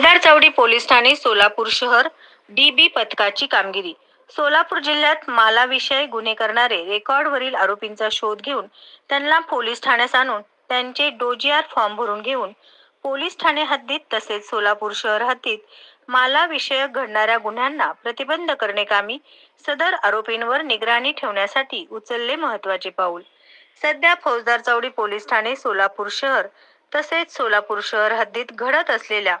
चावडी police Thane Solapur शहर D बी पथकाची कामगिरी. सोलापूर जिल्ह्यात मालाविषयी गुन्हे करणारे रेकॉर्डवरील आरोपींचा शोध घेऊन त्यांना पोलीस ठाण्यास आणून त्यांचे डोजीआर फॉर्म भरून घेऊन पोलीस ठाणे हद्दीत तसेच सोलापूर शहर हद्दीत मालाविषयक घडणाऱ्या गुन्ह्यांना प्रतिबंध करणे कामी सदर आरोपींवर निगराणी ठेवण्यासाठी उचलले महत्त्वाचे पाऊल. सध्या फौजदार चौडी पोलीस ठाणे सोलापूर शहर तसेच सोलापूर शहर हद्दीत घडत असलेल्या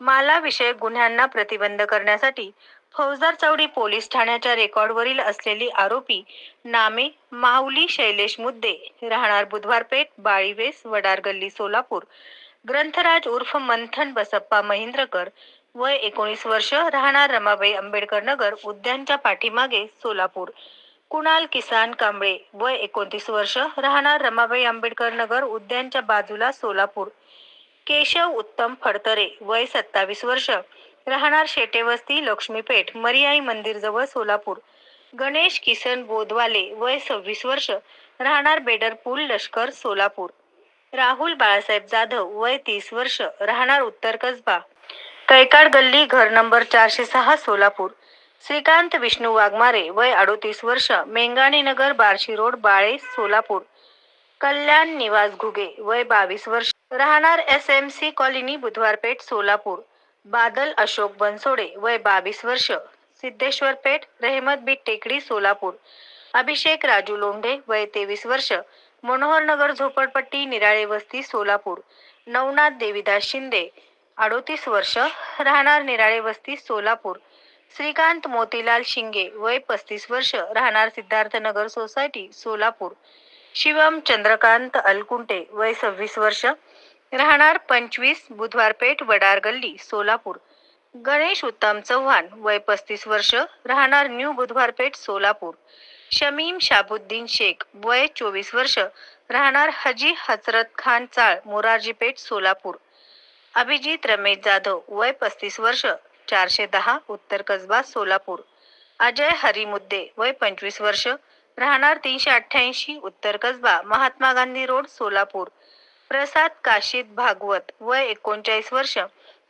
मालाविषयक गुन्ह्यांना प्रतिबंध करण्यासाठी फौजदार चौडी पोलीस ठाण्याच्या रेकॉर्डवरील असलेली आरोपी नामे माऊली शैलेश मुद्दे राहणार बुधवार पेठ बाळीवेस वडार गल्ली सोलापूर. ग्रंथराज उर्फ मंथन बसप्पा महेंद्रकर वय एकोणीस वर्ष राहणार रमाबाई आंबेडकर नगर उद्यानच्या पाठीमागे सोलापूर. कुणाल किसान कांबळे वय एकोणतीस वर्ष राहणार रमाबाई आंबेडकर नगर उद्यानच्या बाजूला सोलापूर. केशव उत्तम फडतरे वय सत्तावीस वर्ष. राहणार शेटेवस्ती लक्ष्मीपेठ मरियाई मंदिर जवळ सोलापूर. गणेश किसन बोधवाले वय सव्वीस वर्ष. राहणार बेडरपूल लष्कर सोलापूर. राहुल बाळासाहेब जाधव वय तीस वर्ष. राहणार उत्तर कसबा. कैकाड गल्ली घर नंबर चारशे सहा सोलापूर. श्रीकांत विष्णू वाघमारे वय अडोतीस वर्ष. मेंगाणी नगर बार्शी रोड बाळे सोलापूर. कल्याण निवास घुगे वय बावीस वर्ष. राहणार S M C colony Budhwarpeth Solapur. Badal Ashok Bansode वय बावीस वर्ष. सिद्धेश्वर पेठ रेहमत बीट टेकडी सोलापूर. अभिषेक राजू लोंढे वय तेवीस वर्ष. मनोहर नगर झोपडपट्टी निराळे वस्ती सोलापूर. नवनाथ देवीदास शिंदे अडोतीस वर्ष. राहणार निराळे वस्ती सोलापूर. श्रीकांत मोतीलाल शिंगे वय पस्तीस वर्ष. राहणार सिद्धार्थनगर सोसायटी सोलापूर. शिवम चंद्रकांत अलकुंटे वय सव्वीस वर्ष. राहणार पंचवीस बुधवारपेठ वडार गल्ली सोलापूर. गणेश उत्तम चव्हाण वय पस्तीस वर्ष राहणार न्यू बुधवारपेठ सोलापूर. शमीम शाबुद्दीन शेख वय चोवीस वर्ष राहणार हजी हजरत खान चाळ मोरारजीपेठ सोलापूर. अभिजित रमेश जाधव वय पस्तीस वर्ष चारशे दहा उत्तर कसबा सोलापूर. अजय हरिमुद्दे वय पंचवीस वर्ष राहणार तीनशे अठ्ठ्याऐंशी उत्तर कसबा महात्मा गांधी रोड सोलापूर. प्रसाद काशीद भागवत वय एकोणचाळीस वर्ष.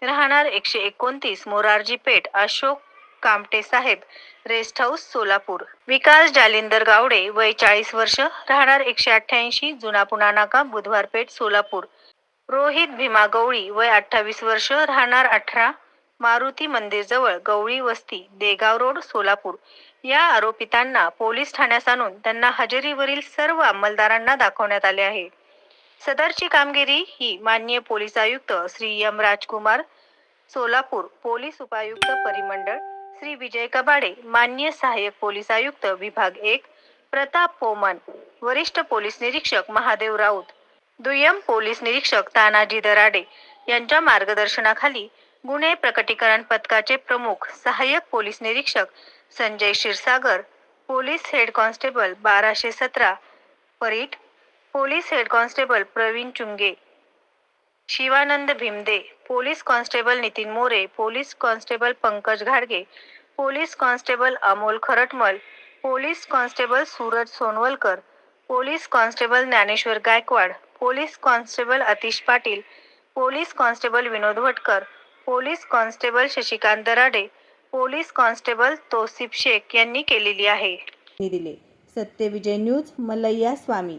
राहणार एकशे एकोणतीस मोरारजी पेठ अशोक कामटे साहेब रेस्ट हाऊस सोलापूर. विकास जालिंदर गावडे वय चाळीस वर्ष राहणार एकशे अठ्ठ्याऐंशी जुना पुणा नाका बुधवार पेठ सोलापूर. रोहित भीमा गवळी वय अठ्ठावीस वर्ष राहणार अठरा मारुती मंदिर जवळ गवळी वस्ती देगाव रोड सोलापूर. या आरोपितांना पोलीस ठाण्यास आणून त्यांना हजेरीवरील सर्व अंमलदारांना दाखवण्यात आले आहे. सदरची कामगिरी ही माननीय पोलीस आयुक्त श्री एम राजकुमार सोलापूर पोलीस उपायुक्त परिमंडळ श्री विजय कबाडे मान्य सहाय्यक पोलीस आयुक्त विभाग एक प्रताप पोमन वरिष्ठ पोलीस निरीक्षक महादेव राऊत दुय्यम पोलीस निरीक्षक तानाजी दराडे यांच्या मार्गदर्शनाखाली गुन्हे प्रकटीकरण पथकाचे प्रमुख सहाय्यक पोलीस निरीक्षक Sanjay Kshirsagar police head constable बाराशे सतरा Parit police head constable Praveen Chunge Shivanand Bhimde police constable Nitin More police constable Pankaj घाडगे police constable Amol Kharatmal police constable Suraj Sonawalkar police constable Dnyaneshwar Gaikwad police constable Atish Patil police constable Vinod Bhatkar police constable Shashikant Darade police constable Tosif Shaikh यांनी केलेली आहे. दिले. Satyavijay news Mallayya Swami.